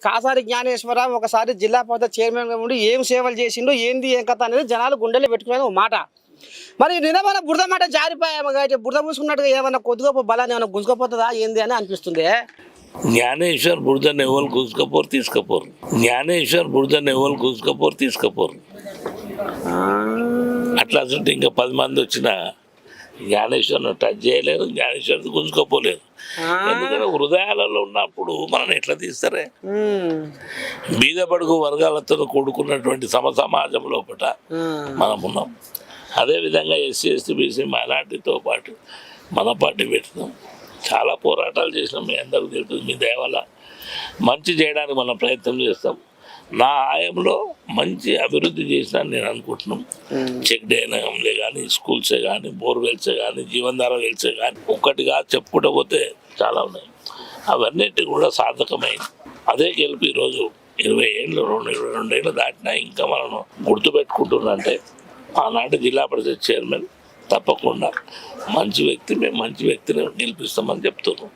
కాసారి జ్ఞానేశ్వరరావు ఒకసారి జిల్లా పరిషత్ చైర్మన్గా ఉండి ఏం సేవలు చేసిండో ఏంది ఏం కథ అనేది జనాలు గుండెలో పెట్టుకునేది ఒక మాట. మరి నిన్న బురద మాట జారిపోయాయి బురద పూసుకున్నట్టుగా ఏమన్నా కొద్దిగా బలాన్ని ఏమైనా గుంజుకపోతుందా ఏంది అని అనిపిస్తుంది. జ్ఞానేశ్వర్ బురదను ఎవరు గుంజుకపోరు తీసుకపోరు. జ్ఞానేశ్వర్ బురదను ఎవరు గుంజుకపోరు తీసుకపోరు. అట్లా అసలు ఇంకా పది మంది వచ్చిన జ్ఞానేశ్వర్ను టచ్ చేయలేరు జ్ఞానేశ్వర్ గుంజుకోపోలేరు ఎందుకంటే హృదయాలలో ఉన్నప్పుడు మనం ఎట్లా తీస్తారే. బీద బడుగు వర్గాలతో కూడుకున్నటువంటి సమ సమాజం లోపల మనం ఉన్నాం. అదేవిధంగా ఎస్సీ ఎస్టీ బీసీ మైనార్టీతో పాటు మన పార్టీ పెడుతున్నాం చాలా పోరాటాలు చేసినాం మీ అందరికీ తెలుస్తుంది మీ దయ వల్ల మంచి చేయడానికి మనం ప్రయత్నం చేస్తాం. నా ఆయంలో మంచి అభివృద్ధి చేసిన నేను అనుకుంటున్నాం. చెక్ డ్యామ్లే కానీ స్కూల్సే కానీ బోర్వెల్సే కానీ జీవనధార వెల్సే కానీ ఒక్కటిగా చెప్పుకుంటూ పోతే చాలా ఉన్నాయి. అవన్నిటి కూడా సార్థకమైంది అదే గెలుపు ఈరోజు ఇరవై ఏళ్ళు రెండు ఇరవై రెండు ఏళ్ళు దాటినా ఇంకా మనం గుర్తుపెట్టుకుంటున్నంటే ఆనాటి జిల్లా పరిషత్ చైర్మన్ తప్పకుండా మంచి వ్యక్తి మేము మంచి వ్యక్తిని గెలిపిస్తామని చెప్తున్నాం.